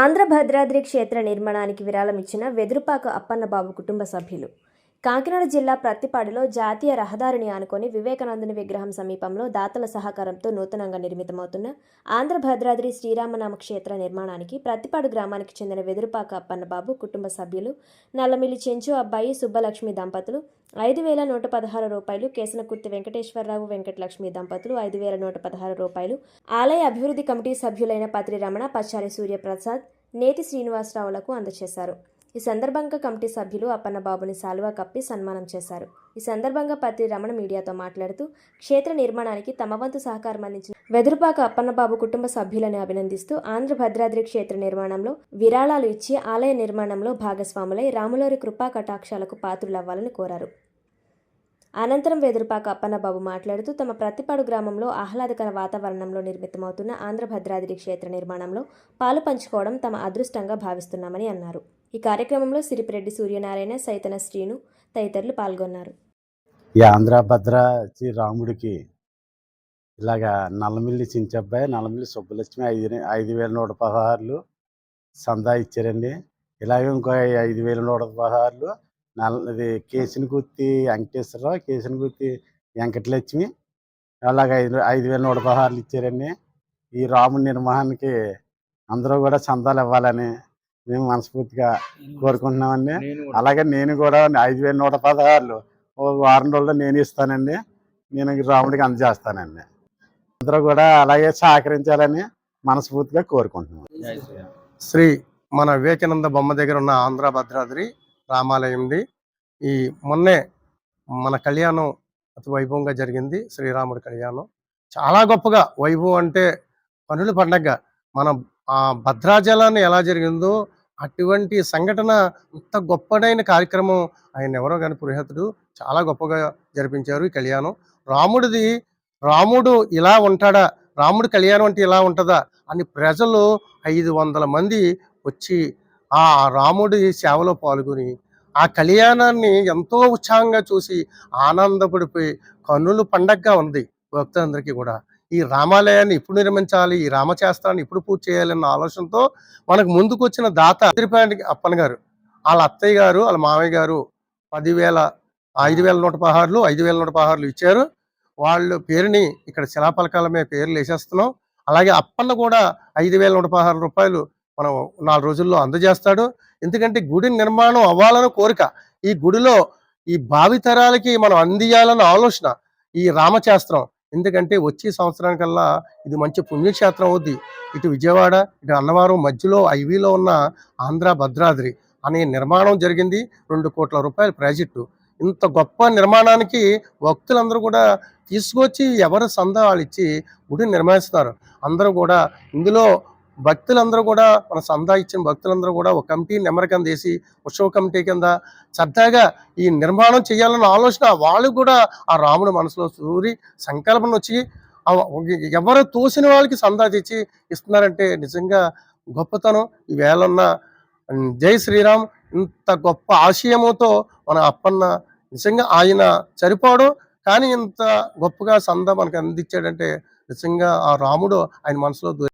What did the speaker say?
ఆంధ్ర భద్రాద్రి క్షేత్ర నిర్మాణానికి విరాళం ఇచ్చిన వెదురుపాక అప్పన్నబాబు కుటుంబ సభ్యులు. కాకినాడ జిల్లా ప్రత్తిపాడులో జాతీయ రహదారిని ఆనుకొని వివేకానందుని విగ్రహం సమీపంలో దాతల సహకారంతో నూతనంగా నిర్మితమవుతున్న ఆంధ్ర భద్రాద్రి శ్రీరామనామ క్షేత్ర నిర్మాణానికి ప్రత్తిపాడు గ్రామానికి చెందిన వెదురుపాక అప్పన్నబాబు కుటుంబ సభ్యులు నల్లమిల్లి చెంచు అబ్బాయి సుబ్బలక్ష్మి దంపతులు ఐదు వేల నూట పదహారు రూపాయలు కేసనకుర్తి వెంకటేశ్వరరావు వెంకటలక్ష్మి దంపతులు ఐదు వేల నూట పదహారు రూపాయలు ఆలయ అభివృద్ధి కమిటీ సభ్యులైన పత్రి రమణ పచ్చారి సూర్యప్రసాద్ నేతి శ్రీనివాసరావులకు అందజేశారు. ఈ సందర్భంగా కమిటీ సభ్యులు అప్పన్నబాబుని శాలువా కప్పి సన్మానం చేశారు. ఈ సందర్భంగా పత్రి రమణ మీడియాతో మాట్లాడుతూ క్షేత్ర నిర్మాణానికి తమ వంతు సహకారం అందించిన వెదురుపాక అప్పన్నబాబు కుటుంబ సభ్యులను అభినందిస్తూ ఆంధ్ర భద్రాద్రి క్షేత్ర నిర్మాణంలో విరాళాలు ఇచ్చి ఆలయ నిర్మాణంలో భాగస్వాములై రాములోరి కృపా కటాక్షాలకు పాత్రులవ్వాలని కోరారు. అనంతరం వెదురుపాక అప్పన్నబాబు మాట్లాడుతూ తమ ప్రతిపాడు గ్రామంలో ఆహ్లాదకర వాతావరణంలో నిర్మితమవుతున్న ఆంధ్ర భద్రాద్రి క్షేత్ర నిర్మాణంలో పాలు పంచుకోవడం తమ అదృష్టంగా భావిస్తున్నామని అన్నారు. ఈ కార్యక్రమంలో సిరిపిరెడ్డి సూర్యనారాయణ సైతన శ్రీను తదితరులు పాల్గొన్నారు. ఈ ఆంధ్ర భద్ర శ్రీ రాముడికి ఇలాగా నల్లమిల్లి చించబ్బాయి నల్లమిల్లి సుబ్బలక్ష్మి ఐదు ఐదు వేల నూట పదహారులు సందా ఇచ్చారండి. ఇలాగే ఇంకో ఐదు వేల నూట పదహారులు నల్ల ఇది కేసినకుర్తి వెంకటేశ్వరరావు కేసినకుర్తి వెంకటలక్ష్మి అలాగే ఐదు ఐదు వేల నూట పదహారులు ఇచ్చారండి. ఈ రాముడి నిర్మాణానికి అందరూ కూడా చందాలు ఇవ్వాలని మేము మనస్ఫూర్తిగా కోరుకుంటున్నామండి. అలాగే నేను కూడా ఐదు వేల నూట పదహారులు ఒక వారం రోజుల్లో నేను ఇస్తానండి. నేను రాముడికి అందజేస్తానండి. అందరూ కూడా అలాగే సహకరించాలని మనస్ఫూర్తిగా కోరుకుంటున్నాను శ్రీ మన వివేకానంద బొమ్మ దగ్గర ఉన్న ఆంధ్ర భద్రాద్రి రామాలయంది. ఈ మొన్నే మన కళ్యాణం అతి వైభవంగా జరిగింది. శ్రీరాముడి కళ్యాణం. చాలా గొప్పగా వైభవం అంటే పనుల పండగ. మన భద్రాచలాన్ని ఎలా జరిగిందో అటువంటి సంఘటన అంత గొప్పదైన కార్యక్రమం ఆయన ఎవరో కానీ పురోహితుడు చాలా గొప్పగా జరిపించారు ఈ కళ్యాణం. రాముడిది రాముడు ఇలా ఉంటాడా? రాముడి కళ్యాణం అంటే ఇలా ఉంటుందా? అని ప్రజలు ఐదు వందల మంది వచ్చి ఆ రాముడి సేవలో పాల్గొని ఆ కళ్యాణాన్ని ఎంతో ఉత్సాహంగా చూసి ఆనందపడిపోయి కన్నులు పండగగా ఉంది. భక్తులందరికీ కూడా ఈ రామాలయాన్ని ఇప్పుడు నిర్మించాలి ఈ రామశాస్త్రాన్ని ఇప్పుడు పూర్తి చేయాలన్న ఆలోచనతో మనకు ముందుకు వచ్చిన దాత తిరుపతి అప్పన్ గారు. వాళ్ళ అత్తయ్య గారు వాళ్ళ మామయ్య గారు పదివేల ఐదు వేల నూట పదహారులు ఐదు వేల నూట పదహారులు ఇచ్చారు. వాళ్ళ పేరుని ఇక్కడ శిలాపలకాల మీద పేర్లు వేసేస్తున్నాం. అలాగే అప్పన్న కూడా ఐదు వేల నూట పదహారు రూపాయలు మనం నాలుగు రోజుల్లో అందజేస్తాడు. ఎందుకంటే గుడి నిర్మాణం అవ్వాలని కోరిక. ఈ గుడిలో ఈ భావితరాలకి మనం అందియాలన్న ఆలోచన. ఈ రామశాస్త్రం ఎందుకంటే వచ్చే సంవత్సరానికల్లా ఇది మంచి పుణ్యక్షేత్రం అవుద్ది. ఇటు విజయవాడ ఇటు అన్నవరం మధ్యలో ఐవీలో ఉన్న ఆంధ్ర భద్రాద్రి అనే నిర్మాణం జరిగింది. రెండు కోట్ల రూపాయల ప్రాజెక్టు. ఇంత గొప్ప నిర్మాణానికి భక్తులందరూ కూడా తీసుకొచ్చి ఎవరు సందా వాళ్ళు ఇచ్చి గుడి నిర్మిస్తున్నారు. అందరూ కూడా ఇందులో భక్తులందరూ కూడా మన సందా ఇచ్చిన భక్తులందరూ కూడా ఒక కమిటీ నెంబర్ కింద వేసి ఉత్సవ కమిటీ కింద సరదాగా ఈ నిర్మాణం చేయాలన్న ఆలోచన వాళ్ళు కూడా ఆ రాముడు మనసులో సూరి సంకల్పన వచ్చి ఎవరు తోసిన వాళ్ళకి సందా తెచ్చి ఇస్తున్నారంటే నిజంగా గొప్పతనం. ఈ వేళన్న జై శ్రీరామ్ ఇంత గొప్ప ఆశయముతో మన అప్పన్న నిజంగా ఆయన చనిపోవడం కానీ ఇంత గొప్పగా సంద మనకు అందించాడంటే నిజంగా ఆ రాముడు ఆయన మనసులో